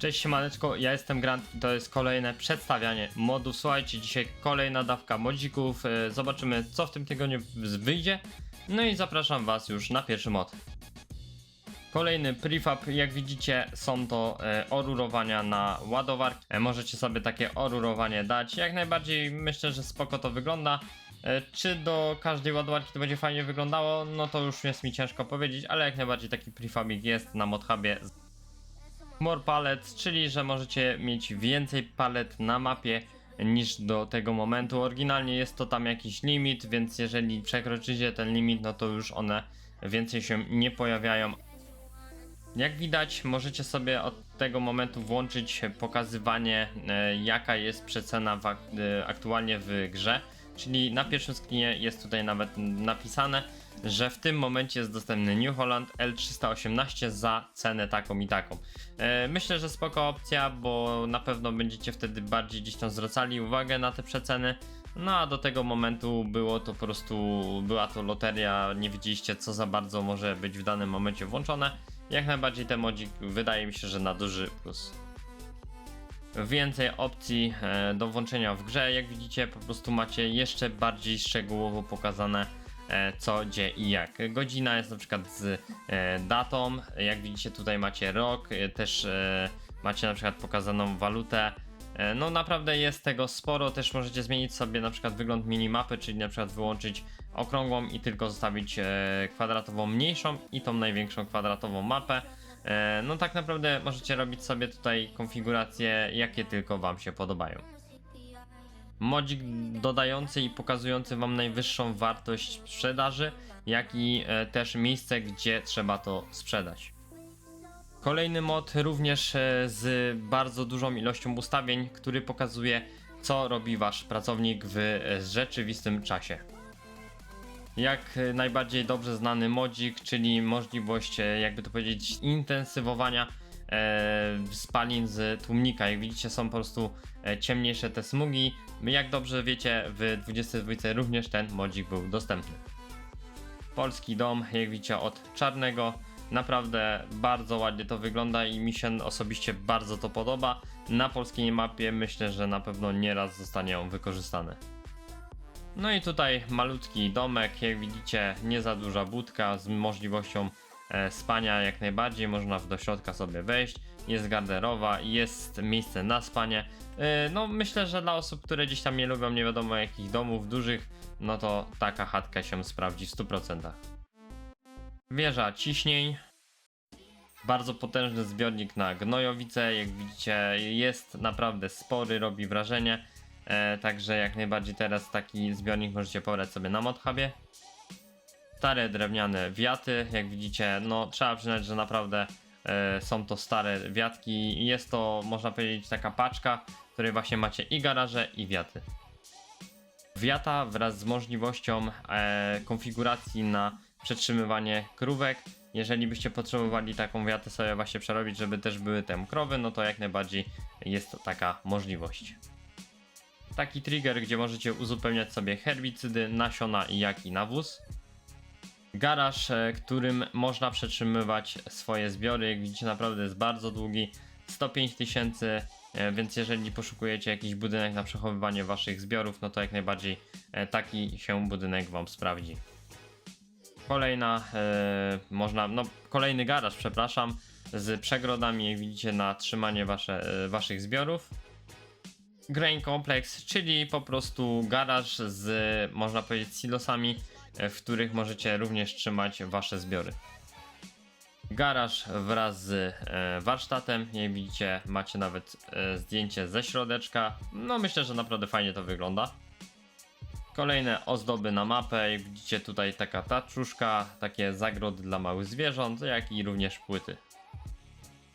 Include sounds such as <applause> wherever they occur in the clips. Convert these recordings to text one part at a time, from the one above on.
Cześć siemaneczko, ja jestem Grant i to jest kolejne przedstawianie modów. Słuchajcie, dzisiaj kolejna dawka modzików, e, zobaczymy co w tym tygodniu wyjdzie. No i zapraszam was już na pierwszy mod. Kolejny prefab, jak widzicie są to e, orurowania na ładowarki. E, możecie sobie takie orurowanie dać, jak najbardziej myślę, że spoko to wygląda. Czy do każdej ładowarki to będzie fajnie wyglądało, no to już jest mi ciężko powiedzieć, ale jak najbardziej taki prefabik jest na modhubie More palets, czyli że możecie mieć więcej palet na mapie niż do tego momentu. Oryginalnie jest to tam jakiś limit, więc jeżeli przekroczycie ten limit, no to już one więcej się nie pojawiają. Jak widać, możecie sobie od tego momentu włączyć pokazywanie, e, jaka jest przecena w, e, aktualnie w grze. Czyli na pierwszym screenie jest tutaj nawet napisane, że w tym momencie jest dostępny New Holland L318 za cenę taką i taką. E, Myślę, że spoko opcja, bo na pewno będziecie wtedy bardziej gdzieś tam zwracali uwagę na te przeceny. No a do tego momentu było to po prostu, była to loteria, nie wiedzieliście co za bardzo może być w danym momencie włączone. Jak najbardziej ten modzik wydaje mi się, że na duży plus. Więcej opcji e, do włączenia w grze, jak widzicie po prostu macie jeszcze bardziej szczegółowo pokazane co, gdzie i jak. Godzina jest na przykład z e, datą, jak widzicie tutaj macie rok, e, też e, macie na przykład pokazaną walutę. E, No naprawdę jest tego sporo, też możecie zmienić sobie na przykład wygląd minimapy, czyli na przykład wyłączyć okrągłą i tylko zostawić e, kwadratową mniejszą i tą największą kwadratową mapę. E, No tak naprawdę możecie robić sobie tutaj konfiguracje jakie tylko wam się podobają. Modzik dodający i pokazujący wam najwyższą wartość sprzedaży, jak i e, też miejsce, gdzie trzeba to sprzedać. Kolejny mod również e, z bardzo dużą ilością ustawień, który pokazuje co robi wasz pracownik w e, rzeczywistym czasie. Jak najbardziej dobrze znany modzik, czyli możliwość, jakby to powiedzieć, intensywowania spalin z tłumnika. Jak widzicie, są po prostu ciemniejsze te smugi. Jak dobrze wiecie, w 22 również ten modzik był dostępny. Polski dom, jak widzicie, od czarnego. Naprawdę bardzo ładnie to wygląda i mi się osobiście bardzo to podoba. Na polskiej mapie myślę, że na pewno nieraz zostanie on wykorzystany. No i tutaj malutki domek, jak widzicie, nie za duża budka z możliwością e, spania jak najbardziej, można do środka sobie wejść, jest garderoba, jest miejsce na spanie. E, no myślę, że dla osób, które gdzieś tam nie lubią nie wiadomo jakich domów dużych, no to taka chatka się sprawdzi w 100%. Wieża ciśnień. Bardzo potężny zbiornik na gnojowice, jak widzicie jest naprawdę spory, robi wrażenie. E, także jak najbardziej teraz taki zbiornik możecie pobrać sobie na modhubie. Stare drewniane wiaty, jak widzicie, no trzeba przyznać, że naprawdę są to stare wiatki. Jest to, można powiedzieć, taka paczka, w której właśnie macie i garaże, i wiaty. Wiata wraz z możliwością e, konfiguracji na przetrzymywanie krówek. Jeżeli byście potrzebowali taką wiatę sobie właśnie przerobić, żeby też były tam krowy, no to jak najbardziej jest taka możliwość taki trigger, gdzie możecie uzupełniać sobie herbicydy, nasiona jak i nawóz. Garaż, e, którym można przetrzymywać swoje zbiory, jak widzicie naprawdę jest bardzo długi, 105 tysięcy, e, więc jeżeli poszukujecie jakiś budynek na przechowywanie waszych zbiorów, no to jak najbardziej e, taki się budynek wam sprawdzi. Kolejna, można, no kolejny garaż, przepraszam, z przegrodami, jak widzicie, na trzymanie wasze, waszych zbiorów. Grain Complex, czyli po prostu garaż z, można powiedzieć, silosami, w których możecie również trzymać wasze zbiory. Garaż wraz z e, warsztatem, jak widzicie, macie nawet e, zdjęcie ze środeczka. No myślę, że naprawdę fajnie to wygląda. Kolejne ozdoby na mapę, jak widzicie tutaj taka taczuszka, takie zagrody dla małych zwierząt, jak i również płyty.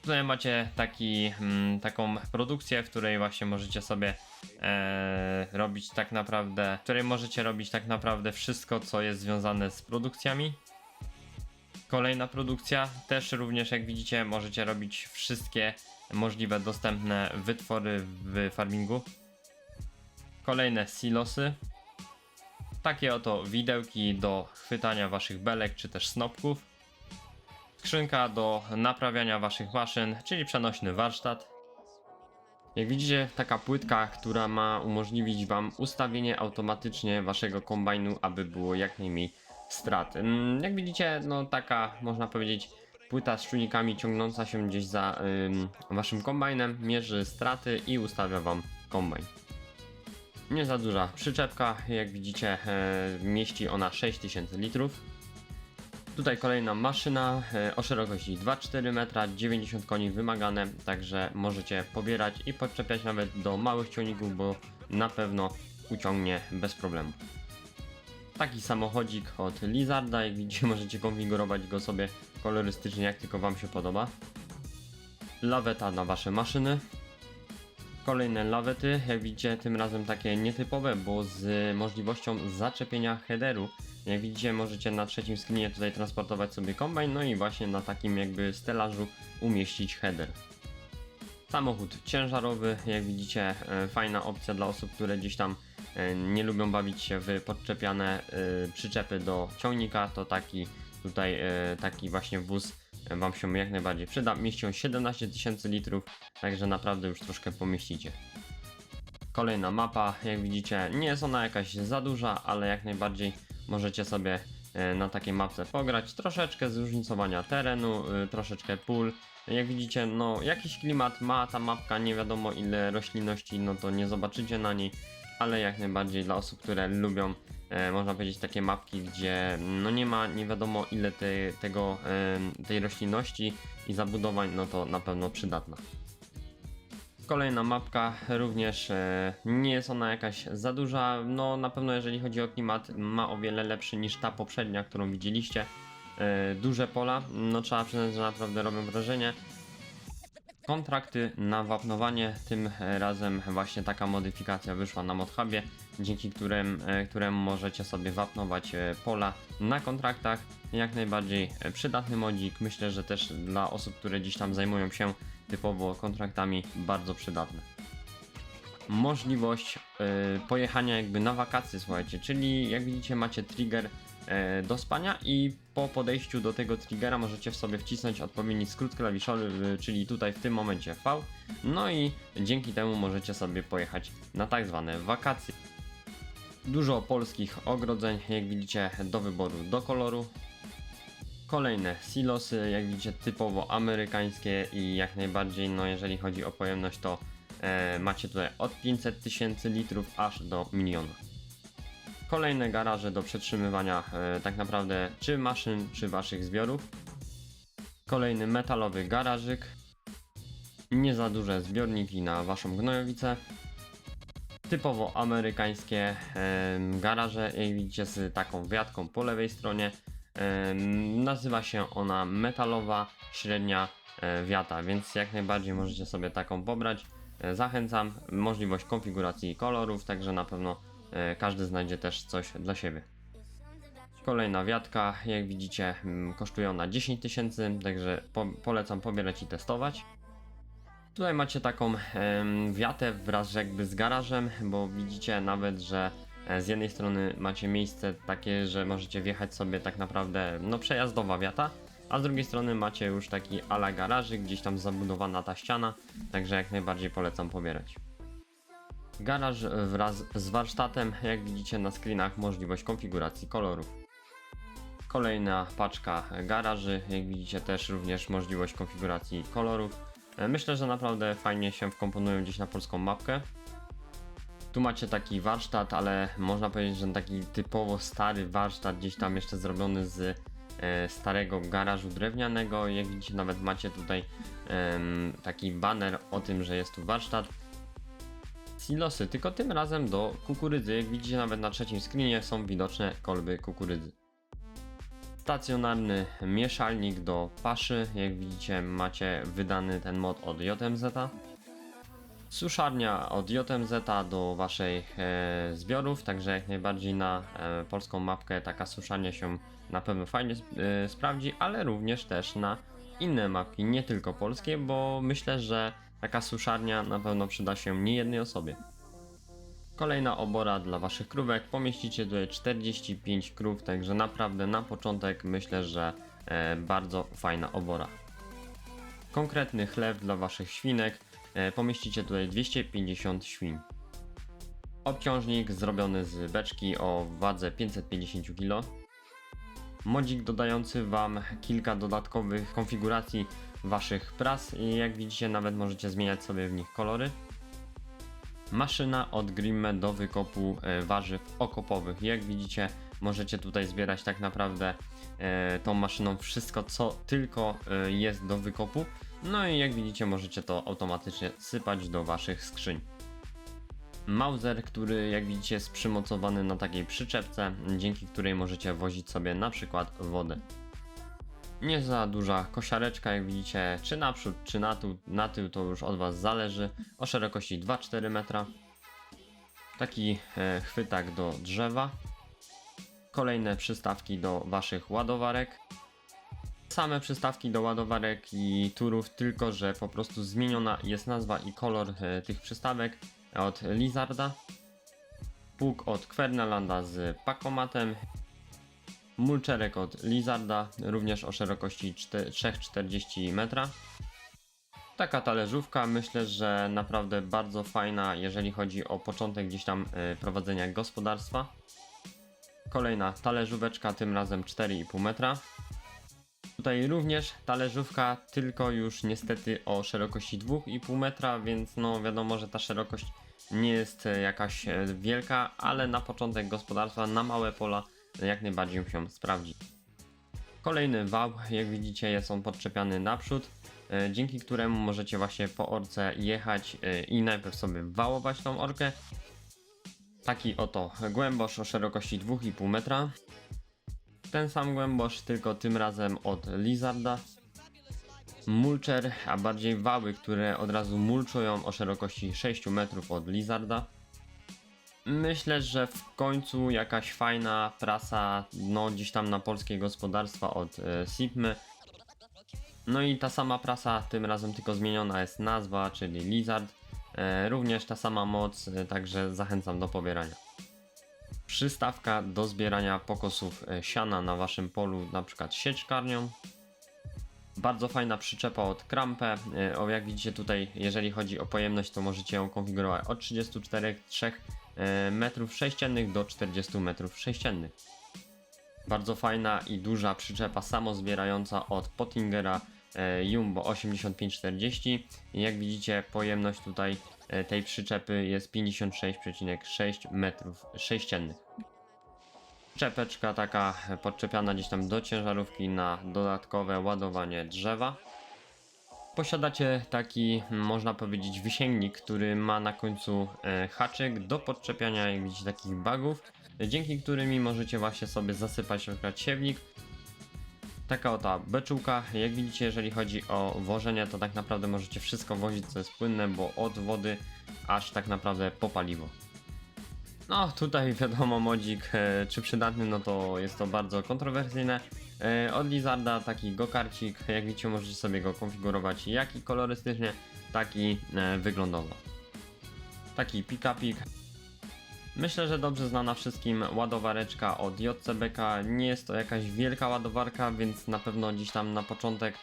Tutaj macie taki, mm, taką produkcję, w której właśnie możecie sobie e, robić tak naprawdę, w której możecie robić tak naprawdę wszystko, co jest związane z produkcjami. Kolejna produkcja, też również jak widzicie, możecie robić wszystkie możliwe dostępne wytwory w farmingu. Kolejne silosy. Takie oto widełki do chwytania waszych belek czy też snopków skrzynka do naprawiania waszych maszyn, czyli przenośny warsztat, Jak widzicie, taka płytka, która ma umożliwić Wam ustawienie automatycznie Waszego kombajnu, aby było jak najmniej strat. Ym, Jak widzicie, no taka, można powiedzieć, płyta z czujnikami ciągnąca się gdzieś za ym, Waszym kombajnem, mierzy straty i ustawia Wam kombajn. Nie za duża przyczepka, jak widzicie, e, mieści ona 6000 litrów. Tutaj kolejna maszyna e, o szerokości 2,4 metra, 90 koni wymagane, także możecie pobierać i podczepiać nawet do małych ciągników, bo na pewno uciągnie bez problemu. Taki samochodzik od Lizarda, jak widzicie <laughs> możecie konfigurować go sobie kolorystycznie jak tylko Wam się podoba. Laweta na Wasze maszyny. Kolejne lawety, jak widzicie tym razem takie nietypowe, bo z możliwością zaczepienia headeru. Jak widzicie, możecie na trzecim screenie tutaj transportować sobie kombajn, no i właśnie na takim jakby stelażu umieścić header. Samochód ciężarowy, jak widzicie, e, fajna opcja dla osób, które gdzieś tam e, nie lubią bawić się w podczepiane e, przyczepy do ciągnika, to taki tutaj taki właśnie wóz Wam się jak najbardziej przyda. Mieści on 17 tysięcy litrów, także naprawdę już troszkę pomieścicie. Kolejna mapa, jak widzicie, nie jest ona jakaś za duża, ale jak najbardziej możecie sobie e, na takiej mapce pograć. Troszeczkę zróżnicowania terenu, y, troszeczkę pól. Jak widzicie, no jakiś klimat ma ta mapka, nie wiadomo ile roślinności, no to nie zobaczycie na niej, ale jak najbardziej dla osób, które lubią, e, można powiedzieć, takie mapki, gdzie no nie ma nie wiadomo ile tej, tego, e, tej roślinności i zabudowań, no to na pewno przydatna. Kolejna mapka również e, nie jest ona jakaś za duża. No na pewno jeżeli chodzi o klimat ma o wiele lepszy niż ta poprzednia, którą widzieliście. E, duże pola, no trzeba przyznać, że naprawdę robią wrażenie. Kontrakty na wapnowanie, tym razem właśnie taka modyfikacja wyszła na ModHubie, dzięki którym, e, któremu możecie sobie wapnować e, pola na kontraktach. Jak najbardziej e, przydatny modzik, myślę, że też dla osób, które gdzieś tam zajmują się typowo kontraktami bardzo przydatne. Możliwość pojechania jakby na wakacje, słuchajcie, czyli jak widzicie macie trigger do spania i po podejściu do tego triggera możecie w sobie wcisnąć odpowiedni skrót klawiszowy, czyli tutaj w tym momencie V, no i dzięki temu możecie sobie pojechać na tak zwane wakacje. Dużo polskich ogrodzeń, jak widzicie, do wyboru, do koloru. Kolejne silosy, jak widzicie, typowo amerykańskie i jak najbardziej, no jeżeli chodzi o pojemność, to e, macie tutaj od 500 tysięcy litrów aż do miliona. Kolejne garaże do przetrzymywania e, tak naprawdę czy maszyn, czy waszych zbiorów. Kolejny metalowy garażyk. Nie za duże zbiorniki na waszą gnojowicę. Typowo amerykańskie garaże, jak widzicie, z taką wiatką po lewej stronie. Nazywa się ona metalowa średnia e, wiata, więc jak najbardziej możecie sobie taką pobrać. E, Zachęcam, możliwość konfiguracji kolorów, także na pewno e, każdy znajdzie też coś dla siebie. Kolejna wiatka, jak widzicie, kosztuje ona 10 tysięcy, także po, polecam pobierać i testować. Tutaj macie taką wiatę wraz jakby z garażem, bo widzicie nawet, że e, z jednej strony macie miejsce takie, że możecie wjechać sobie tak naprawdę, no przejazdowa wiata, a z drugiej strony macie już taki ala garażyk, gdzieś tam zabudowana ta ściana, także jak najbardziej polecam pobierać. Garaż wraz z warsztatem, jak widzicie na screenach, możliwość konfiguracji kolorów. Kolejna paczka garaży, jak widzicie też również możliwość konfiguracji kolorów. E, Myślę, że naprawdę fajnie się wkomponują gdzieś na polską mapkę. Tu macie taki warsztat, ale można powiedzieć, że taki typowo stary warsztat, gdzieś tam jeszcze zrobiony z e, starego garażu drewnianego. Jak widzicie, nawet macie tutaj taki baner o tym, że jest tu warsztat. Silosy, tylko tym razem do kukurydzy. Jak widzicie, nawet na trzecim screenie są widoczne kolby kukurydzy. Stacjonarny mieszalnik do paszy. Jak widzicie, macie wydany ten mod od JMZ. Suszarnia od JMZ do waszych e, zbiorów, także jak najbardziej na e, polską mapkę taka suszarnia się na pewno fajnie e, sprawdzi, ale również też na inne mapki, nie tylko polskie, bo myślę, że taka suszarnia na pewno przyda się nie jednej osobie. Kolejna obora dla waszych krówek. Pomieścicie tutaj 45 krów, także naprawdę na początek myślę, że e, bardzo fajna obora. Konkretny chleb dla waszych świnek. e, pomieścicie tutaj 250 świń. Obciążnik zrobiony z beczki o wadze 550 kg. Modzik dodający Wam kilka dodatkowych konfiguracji Waszych pras i jak widzicie nawet możecie zmieniać sobie w nich kolory. Maszyna od Grimme do wykopu e, warzyw okopowych. Jak widzicie możecie tutaj zbierać tak naprawdę e, tą maszyną wszystko co tylko e, jest do wykopu. No i jak widzicie możecie to automatycznie sypać do Waszych skrzyń. Mauser, który jak widzicie jest przymocowany na takiej przyczepce, dzięki której możecie wozić sobie na przykład wodę. Nie za duża kosiareczka, jak widzicie, czy naprzód, czy na tył, na tył to już od Was zależy, o szerokości 2-4 metra. Taki e, chwytak do drzewa. Kolejne przystawki do Waszych ładowarek. Same przystawki do ładowarek i turów, tylko że po prostu zmieniona jest nazwa i kolor e, tych przystawek od Lizarda. Pług od Quernelanda z pakomatem. Mulczerek od Lizarda, również o szerokości 4 3,40 metra. Taka talerzówka, myślę, że naprawdę bardzo fajna, jeżeli chodzi o początek gdzieś tam y, prowadzenia gospodarstwa. Kolejna talerzóweczka, tym razem 4,5 metra. Tutaj również talerzówka, tylko już niestety o szerokości 2,5 metra, więc no wiadomo, że ta szerokość nie jest e, jakaś e, wielka, ale na początek gospodarstwa, na małe pola jak najbardziej się sprawdzi. Kolejny wał, jak widzicie jest on podczepiany naprzód, e, dzięki któremu możecie właśnie po orce jechać e, i najpierw sobie wałować tą orkę. Taki oto głębosz o szerokości 2,5 metra. Ten sam głębosz, tylko tym razem od Lizarda. Mulcher, a bardziej wały, które od razu mulczują o szerokości 6 metrów od Lizarda. Myślę, że w końcu jakaś fajna prasa, no gdzieś tam na polskie gospodarstwa od e, Sipmy. No i ta sama prasa, tym razem tylko zmieniona jest nazwa, czyli Lizard. E, również ta sama moc, e, także zachęcam do pobierania. Przystawka do zbierania pokosów e, siana na waszym polu, na przykład sieczkarnią. Bardzo fajna przyczepa od Krampę. O, jak widzicie tutaj, jeżeli chodzi o pojemność, to możecie ją konfigurować od 34 3 e, metrów sześciennych do 40 metrów sześciennych. Bardzo fajna i duża przyczepa samozbierająca od Pottingera e, Jumbo 8540. I jak widzicie, pojemność tutaj e, tej przyczepy jest 56,6 metrów sześciennych. Czepeczka taka podczepiana gdzieś tam do ciężarówki na dodatkowe ładowanie drzewa. Posiadacie taki, można powiedzieć, wysięgnik, który ma na końcu e, haczyk do podczepiania jak widzicie takich bagów, dzięki którymi możecie właśnie sobie zasypać na siewnik. Taka oto beczułka, jak widzicie jeżeli chodzi o wożenie to tak naprawdę możecie wszystko wozić co jest płynne, bo od wody aż tak naprawdę po paliwo. No tutaj wiadomo modzik e, czy przydatny, no to jest to bardzo kontrowersyjne. E, od Lizarda taki gokarcik, jak widzicie możecie sobie go konfigurować jak i kolorystycznie, tak i e, wyglądowo. Taki pick-upik. Myślę, że dobrze znana wszystkim ładowareczka od JCBK. Nie jest to jakaś wielka ładowarka, więc na pewno gdzieś tam na początek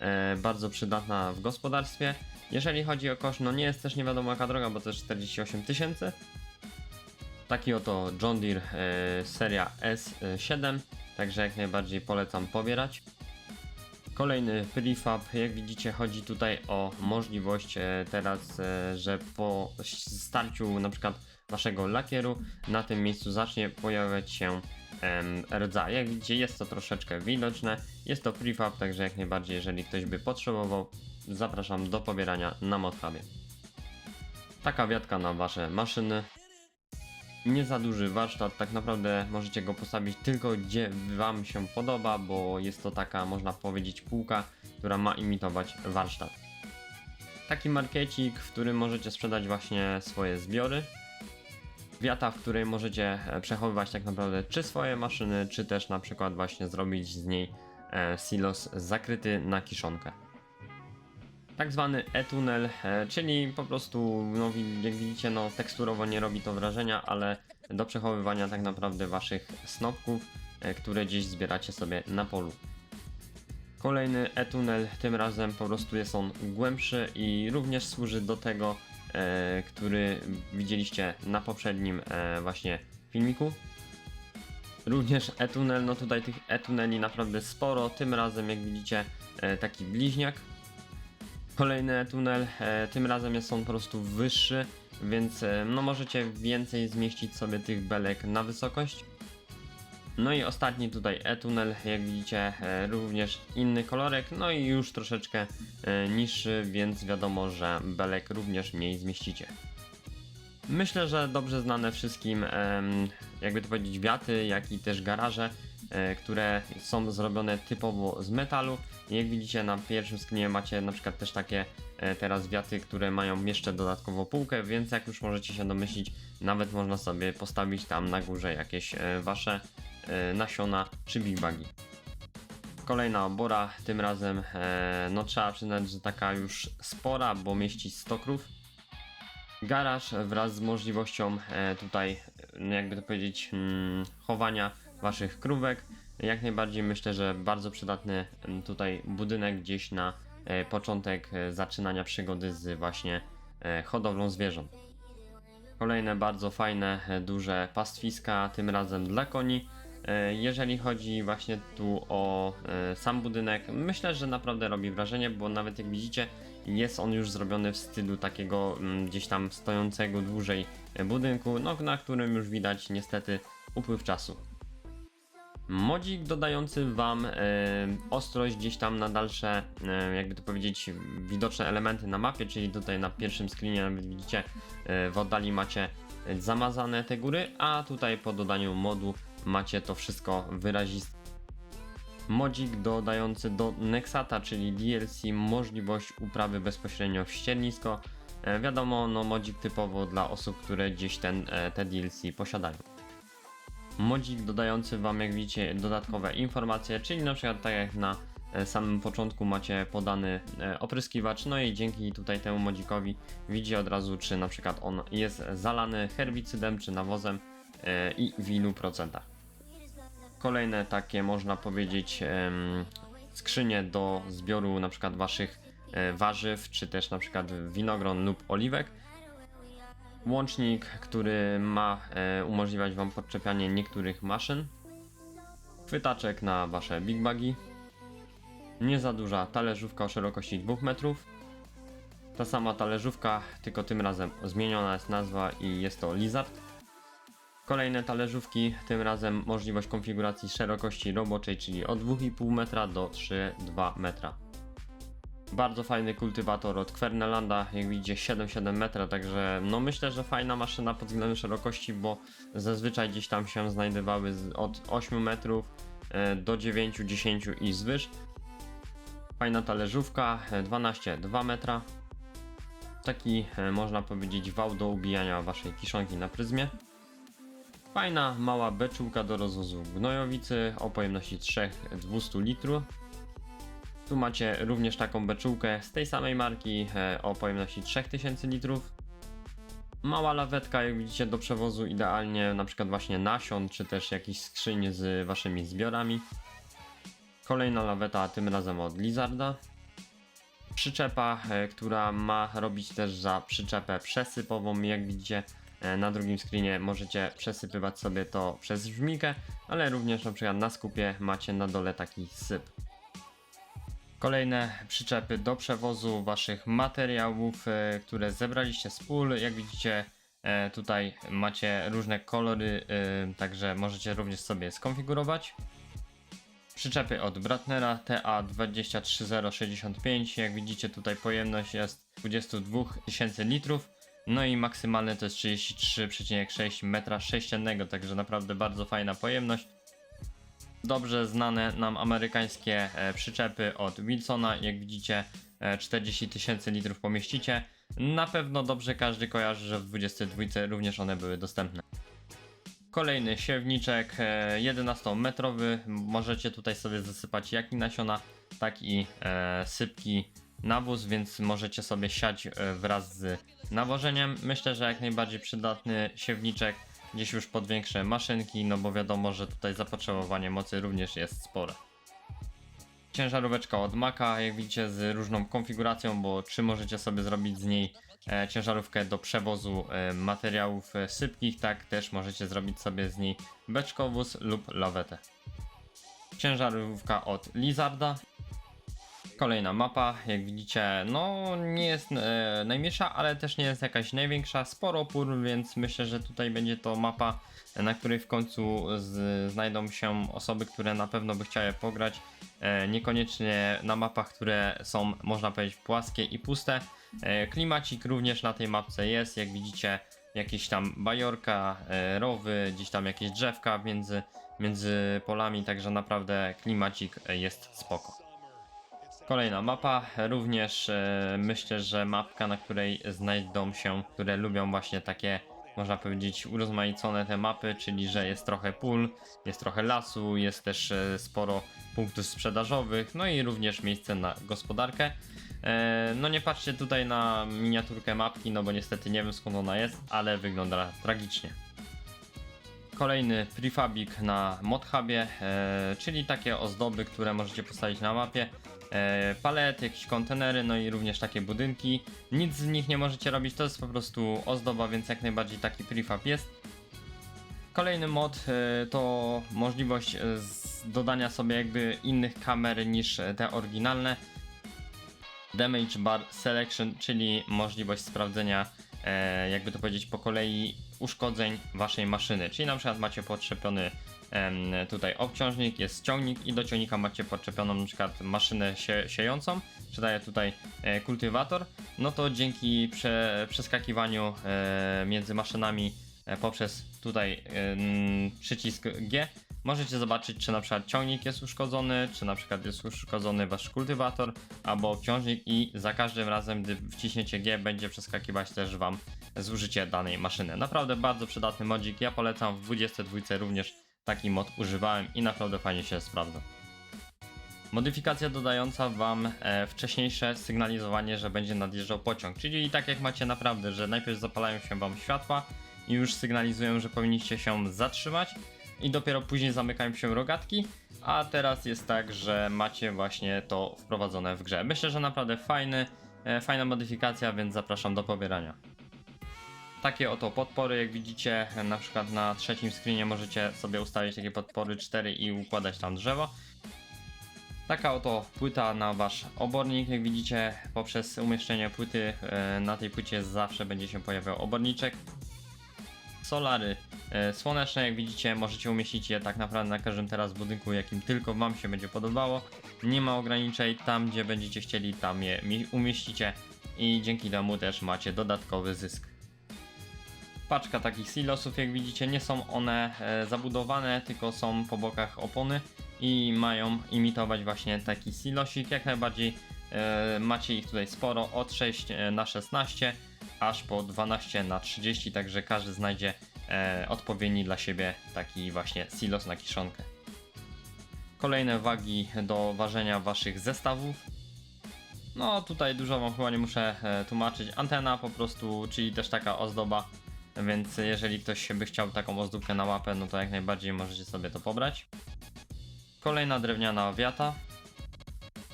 e, bardzo przydatna w gospodarstwie. Jeżeli chodzi o koszt, no nie jest też nie wiadomo jaka droga, bo to jest 48 tysięcy. Taki oto John Deere seria S7, także jak najbardziej polecam pobierać. Kolejny prefab, jak widzicie chodzi tutaj o możliwość e, teraz, e, że po starciu na przykład waszego lakieru na tym miejscu zacznie pojawiać się rdza. Jak widzicie jest to troszeczkę widoczne, jest to prefab, także jak najbardziej jeżeli ktoś by potrzebował, zapraszam do pobierania na Modhubie. Taka wiatka na wasze maszyny, nie za duży warsztat, tak naprawdę możecie go postawić tylko gdzie Wam się podoba, bo jest to taka, można powiedzieć, półka, która ma imitować warsztat. Taki markecik, w którym możecie sprzedać właśnie swoje zbiory. Wiata, w której możecie e, przechowywać tak naprawdę czy swoje maszyny, czy też na przykład właśnie zrobić z niej e, silos zakryty na kiszonkę tak zwany e-tunel, e, czyli po prostu, no, jak widzicie, no, teksturowo nie robi to wrażenia, ale do przechowywania tak naprawdę waszych snopków, e, które gdzieś zbieracie sobie na polu. Kolejny e-tunel, tym razem po prostu jest on głębszy i również służy do tego, e, który widzieliście na poprzednim e, właśnie filmiku. Również e-tunel, no tutaj tych e-tuneli naprawdę sporo, tym razem jak widzicie e, taki bliźniak. Kolejny tunel, e, tym razem jest on po prostu wyższy, więc e, no możecie więcej zmieścić sobie tych belek na wysokość. No i ostatni tutaj e-tunel, jak widzicie e, również inny kolorek, no i już troszeczkę niższy, więc wiadomo, że belek również mniej zmieścicie. Myślę, że dobrze znane wszystkim, jakby to powiedzieć, wiaty, jak i też garaże, które są zrobione typowo z metalu. Jak widzicie na pierwszym screenie macie na przykład też takie e, teraz wiaty, które mają jeszcze dodatkowo półkę, więc jak już możecie się domyślić, nawet można sobie postawić tam na górze jakieś e, wasze e, nasiona czy big bagi. Kolejna obora, tym razem e, no trzeba przyznać, że taka już spora, bo mieści 100 krów. Garaż wraz z możliwością e, tutaj, e, jakby to powiedzieć, mm, chowania waszych krówek. Jak najbardziej myślę, że bardzo przydatny tutaj budynek gdzieś na e, początek e, zaczynania przygody z właśnie e, hodowlą zwierząt. Kolejne bardzo fajne, duże pastwiska, tym razem dla koni. Jeżeli chodzi właśnie tu o sam budynek, myślę, że naprawdę robi wrażenie, bo nawet jak widzicie, jest on już zrobiony w stylu takiego mm, gdzieś tam stojącego dłużej budynku, no, na którym już widać niestety upływ czasu. Modzik dodający Wam e, ostrość gdzieś tam na dalsze, e, jakby to powiedzieć, widoczne elementy na mapie, czyli tutaj na pierwszym screenie nawet widzicie e, w oddali macie zamazane te góry, a tutaj po dodaniu modu macie to wszystko wyraziste. Modzik dodający do Nexata, czyli DLC, możliwość uprawy bezpośrednio w ściernisko. Wiadomo, no modzik typowo dla osób, które gdzieś ten, te DLC posiadają. Modzik dodający Wam, jak widzicie, dodatkowe informacje, czyli na przykład tak jak na e, samym początku macie podany e, opryskiwacz, no i dzięki tutaj temu modzikowi widzi od razu, czy na przykład on jest zalany herbicydem czy nawozem e, i w ilu procentach. Kolejne takie można powiedzieć skrzynie do zbioru na przykład waszych warzyw, czy też na przykład winogron lub oliwek. Łącznik, który ma e, umożliwiać wam podczepianie niektórych maszyn. Chwytaczek na wasze big bagi. Nie za duża talerzówka o szerokości 2 metrów. Ta sama talerzówka, tylko tym razem zmieniona jest nazwa i jest to Lizard. Kolejne talerzówki, tym razem możliwość konfiguracji szerokości roboczej, czyli od 2,5 metra do 3,2 metra. Bardzo fajny kultywator od Kwernelanda, jak widzicie 7,7 metra, także no myślę, że fajna maszyna pod względem szerokości, bo zazwyczaj gdzieś tam się znajdowały od 8 metrów e, do 9, 10 i zwyż. Fajna talerzówka, e, 12,2 metra. Taki e, można powiedzieć wał do ubijania waszej kiszonki na pryzmie. Fajna, mała beczułka do rozwozu gnojowicy o pojemności 3200 litrów. Tu macie również taką beczułkę z tej samej marki e, o pojemności 3000 litrów. Mała lawetka, jak widzicie, do przewozu idealnie, na przykład właśnie nasion, czy też jakiś skrzyń z waszymi zbiorami. Kolejna laweta, tym razem od Lizarda. Przyczepa, e, która ma robić też za przyczepę przesypową, jak widzicie. E, Na drugim screenie możecie przesypywać sobie to przez żmikę, ale również na przykład na skupie macie na dole taki syp. Kolejne przyczepy do przewozu waszych materiałów, e, które zebraliście z pól. Jak widzicie, e, tutaj macie różne kolory, e, także możecie również sobie skonfigurować. Przyczepy od Bratnera TA23065. Jak widzicie, tutaj pojemność jest 22 tysięcy litrów. No i maksymalne to jest 33,6 metra sześciennego, także naprawdę bardzo fajna pojemność. Dobrze znane nam amerykańskie e, przyczepy od Wilsona, jak widzicie e, 40 tysięcy litrów pomieścicie. Na pewno dobrze każdy kojarzy, że w 22 również one były dostępne. Kolejny siewniczek e, 11-metrowy. Możecie tutaj sobie zasypać jak i nasiona, tak i e, sypki nawóz, więc możecie sobie siać e, wraz z nawożeniem. Myślę, że jak najbardziej przydatny siewniczek gdzieś już pod większe maszynki, no bo wiadomo, że tutaj zapotrzebowanie mocy również jest spore. Ciężaróweczka od Maka, jak widzicie, z różną konfiguracją, bo czy możecie sobie zrobić z niej e, ciężarówkę do przewozu e, materiałów e, sypkich, tak też możecie zrobić sobie z niej beczkowóz lub lawetę. Ciężarówka od Lizarda. Kolejna mapa, jak widzicie, no nie jest e, najmniejsza, ale też nie jest jakaś największa, sporo opór, więc myślę, że tutaj będzie to mapa, na której w końcu z, znajdą się osoby, które na pewno by chciały pograć. E, niekoniecznie na mapach, które są, można powiedzieć, płaskie i puste. E, klimacik również na tej mapce jest, jak widzicie, jakieś tam bajorka, e, rowy, gdzieś tam jakieś drzewka między, między polami, także naprawdę klimacik jest spoko. Kolejna mapa, również e, myślę, że mapka, na której znajdą się, które lubią właśnie takie, można powiedzieć, urozmaicone te mapy, czyli że jest trochę pól, jest trochę lasu, jest też e, sporo punktów sprzedażowych, no i również miejsce na gospodarkę. E, no nie patrzcie tutaj na miniaturkę mapki, no bo niestety nie wiem skąd ona jest, ale wygląda tragicznie kolejny prefabik na ModHubie, e, czyli takie ozdoby, które możecie postawić na mapie. E, palety, jakieś kontenery, no i również takie budynki. Nic z nich nie możecie robić, to jest po prostu ozdoba, więc jak najbardziej taki prefab jest. Kolejny mod e, to możliwość e, dodania sobie jakby innych kamer niż te oryginalne. Damage Bar Selection, czyli możliwość sprawdzenia, jakby to powiedzieć, po kolei uszkodzeń waszej maszyny. Czyli na przykład macie podczepiony tutaj obciążnik, jest ciągnik i do ciągnika macie podczepioną na przykład maszynę sie, siejącą, czy daje tutaj e, kultywator, no to dzięki prze, przeskakiwaniu e, między maszynami e, poprzez tutaj przycisk G możecie zobaczyć, czy na przykład ciągnik jest uszkodzony, czy na przykład jest uszkodzony wasz kultywator albo obciążnik i za każdym razem, gdy wciśniecie G, będzie przeskakiwać też wam zużycie danej maszyny. Naprawdę bardzo przydatny modzik. Ja polecam w 22 również taki mod używałem i naprawdę fajnie się sprawdza. Modyfikacja dodająca Wam e, wcześniejsze sygnalizowanie, że będzie nadjeżdżał pociąg. Czyli tak jak macie naprawdę, że najpierw zapalają się Wam światła i już sygnalizują, że powinniście się zatrzymać i dopiero później zamykają się rogatki, a teraz jest tak, że macie właśnie to wprowadzone w grze. Myślę, że naprawdę fajny, e, fajna modyfikacja, więc zapraszam do pobierania. Takie oto podpory, jak widzicie, na przykład na trzecim screenie możecie sobie ustawić takie podpory 4 i układać tam drzewo. Taka oto płyta na wasz obornik, jak widzicie, poprzez umieszczenie płyty e, na tej płycie zawsze będzie się pojawiał oborniczek. Solary e, słoneczne, jak widzicie, możecie umieścić je tak naprawdę na każdym teraz budynku, jakim tylko wam się będzie podobało. Nie ma ograniczeń, tam gdzie będziecie chcieli, tam je mi- umieścicie i dzięki temu też macie dodatkowy zysk paczka takich silosów, jak widzicie, nie są one e, zabudowane, tylko są po bokach opony i mają imitować właśnie taki silosik. Jak najbardziej e, macie ich tutaj sporo, od 6 na 16 aż po 12 na 30, także każdy znajdzie e, odpowiedni dla siebie taki właśnie silos na kiszonkę. Kolejne wagi do ważenia waszych zestawów. No tutaj dużo wam chyba nie muszę e, tłumaczyć. Antena po prostu, czyli też taka ozdoba więc jeżeli ktoś by chciał taką ozdóbkę na łapę, no to jak najbardziej możecie sobie to pobrać. Kolejna drewniana wiata.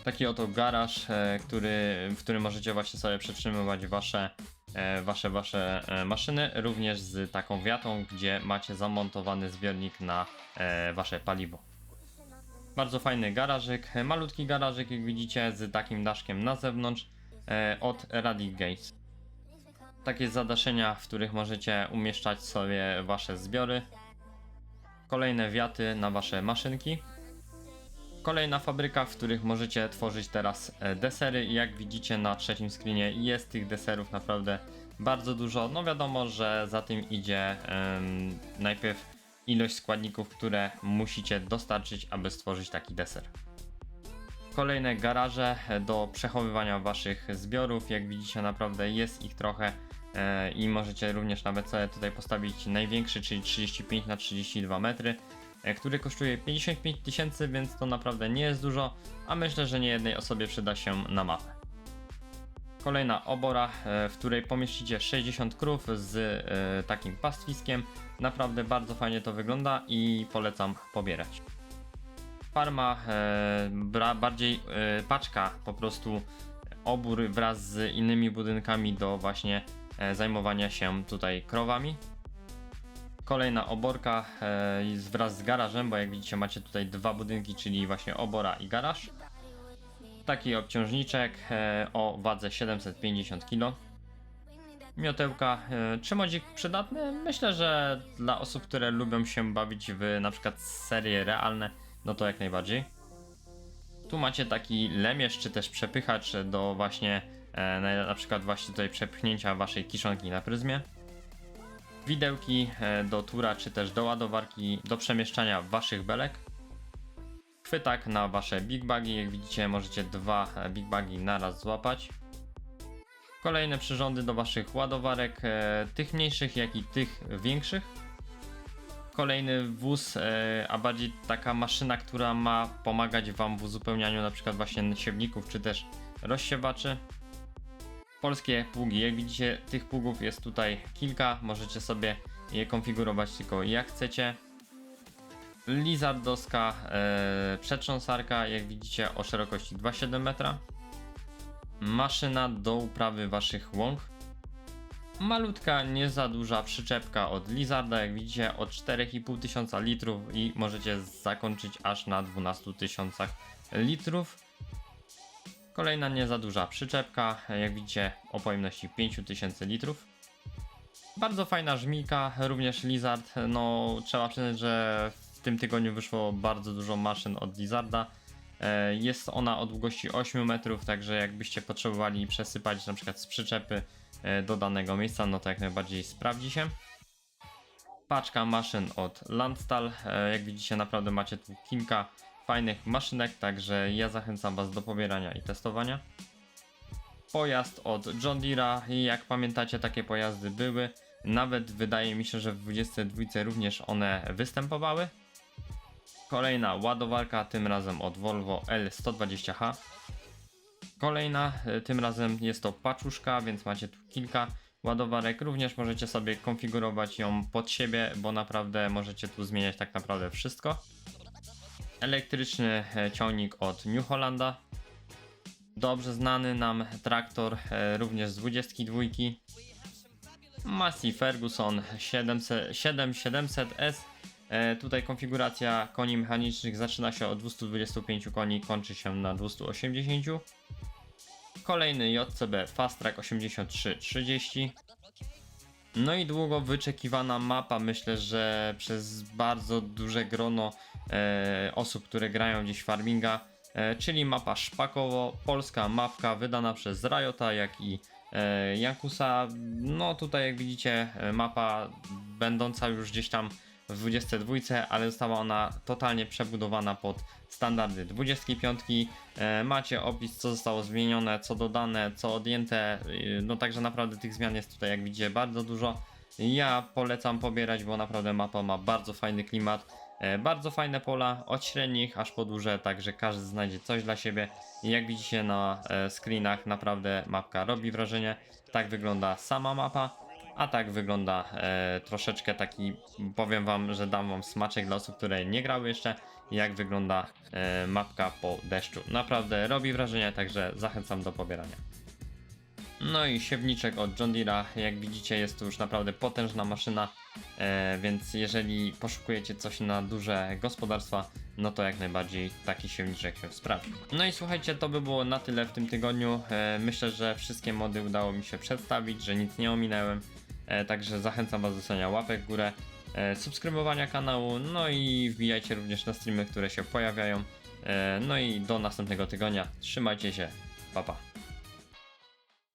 Taki oto garaż, e, który, w którym możecie właśnie sobie przetrzymywać wasze, e, wasze, wasze e, maszyny, również z taką wiatą, gdzie macie zamontowany zbiornik na wasze paliwo. Bardzo fajny garażyk, malutki garażyk jak widzicie z takim daszkiem na zewnątrz od Radic Gates takie zadaszenia, w których możecie umieszczać sobie wasze zbiory. Kolejne wiaty na wasze maszynki. Kolejna fabryka, w których możecie tworzyć teraz e, desery. Jak widzicie na trzecim screenie jest tych deserów naprawdę bardzo dużo. No wiadomo, że za tym idzie em, najpierw ilość składników, które musicie dostarczyć, aby stworzyć taki deser. Kolejne garaże do przechowywania waszych zbiorów. Jak widzicie, naprawdę jest ich trochę e, i możecie również nawet sobie tutaj postawić największy, czyli 35 na 32 metry, e, który kosztuje 55 tysięcy, więc to naprawdę nie jest dużo, a myślę, że nie jednej osobie przyda się na mapę. Kolejna obora, e, w której pomieścicie 60 krów z e, takim pastwiskiem. Naprawdę bardzo fajnie to wygląda i polecam pobierać. farma, e, bardziej e, paczka po prostu obór wraz z innymi budynkami do właśnie e, zajmowania się tutaj krowami. Kolejna oborka e, wraz z garażem, bo jak widzicie macie tutaj dwa budynki, czyli właśnie obora i garaż. Taki obciążniczek e, o wadze 750 kg. Miotełka, e, czy modzik przydatny? Myślę, że dla osób, które lubią się bawić w na przykład serie realne, no to jak najbardziej. Tu macie taki lemierz, czy też przepychacz do właśnie e, na, na przykład właśnie tutaj przepchnięcia waszej kiszonki na pryzmie. Widełki e, do tura, czy też do ładowarki do przemieszczania waszych belek. Chwytak na wasze big bagi, jak widzicie możecie dwa e, big bagi naraz złapać. Kolejne przyrządy do waszych ładowarek, e, tych mniejszych, jak i tych większych. Kolejny wóz, e, a bardziej taka maszyna, która ma pomagać wam w uzupełnianiu na przykład właśnie siewników, czy też rozsiewaczy. Polskie pługi, jak widzicie tych pługów jest tutaj kilka, możecie sobie je konfigurować tylko jak chcecie. Lizardowska e, przetrząsarka, jak widzicie o szerokości 2,7 metra maszyna do uprawy waszych łąk. Malutka, nie za duża przyczepka od Lizarda, jak widzicie, od 4,5 tysiąca litrów i możecie zakończyć aż na 12 tysiącach litrów. Kolejna nie za duża przyczepka, jak widzicie, o pojemności 5000 litrów. Bardzo fajna żmijka, również Lizard. No, trzeba przyznać, że w tym tygodniu wyszło bardzo dużo maszyn od Lizarda. E, Jest ona o długości 8 metrów, także jakbyście potrzebowali przesypać na przykład z przyczepy e, do danego miejsca, no to jak najbardziej sprawdzi się. Paczka maszyn od Landstal. E, Jak widzicie, naprawdę macie tu kilka fajnych maszynek, także ja zachęcam Was do pobierania i testowania. Pojazd od John Deere'a. Jak pamiętacie, takie pojazdy były. Nawet wydaje mi się, że w 22 również one występowały. Kolejna ładowarka, tym razem od Volvo L120H. Kolejna, y, tym razem jest to paczuszka, więc macie tu kilka ładowarek. Również możecie sobie konfigurować ją pod siebie, bo naprawdę możecie tu zmieniać tak naprawdę wszystko. Elektryczny e, ciągnik od New Hollanda. Dobrze znany nam traktor, e, również z 22. Massey Ferguson 700, 7700S. E, tutaj konfiguracja koni mechanicznych zaczyna się od 225 koni, kończy się na 280. Kolejny JCB Fast Track 8330. No i długo wyczekiwana mapa, myślę, że przez bardzo duże grono e, osób, które grają gdzieś farminga, e, czyli mapa Szpakowo, polska mapka wydana przez Riota, jak i e, Jankusa. No tutaj jak widzicie e, mapa będąca już gdzieś tam w 22, ale została ona totalnie przebudowana pod standardy 25. E, macie opis, co zostało zmienione, co dodane, co odjęte. y, No także naprawdę tych zmian jest tutaj, jak widzicie, bardzo dużo. Ja polecam pobierać, bo naprawdę mapa ma bardzo fajny klimat. E, bardzo fajne pola, od średnich aż po duże, także każdy znajdzie coś dla siebie. Jak widzicie na e, screenach, naprawdę mapka robi wrażenie. Tak wygląda sama mapa. A tak wygląda e, troszeczkę taki, powiem wam, że dam wam smaczek dla osób, które nie grały jeszcze, jak wygląda e, mapka po deszczu. Naprawdę robi wrażenie, także zachęcam do pobierania. No i siewniczek od John Deere'a, jak widzicie jest to już naprawdę potężna maszyna, e, więc jeżeli poszukujecie coś na duże gospodarstwa, no to jak najbardziej taki siewniczek się sprawdzi. No i słuchajcie, to by było na tyle w tym tygodniu. E, myślę, że wszystkie mody udało mi się przedstawić, że nic nie ominąłem. E, także zachęcam Was do zostawienia łapek w górę, e, subskrybowania kanału, no i wbijajcie również na streamy, które się pojawiają. E, no i do następnego tygodnia. Trzymajcie się, pa pa.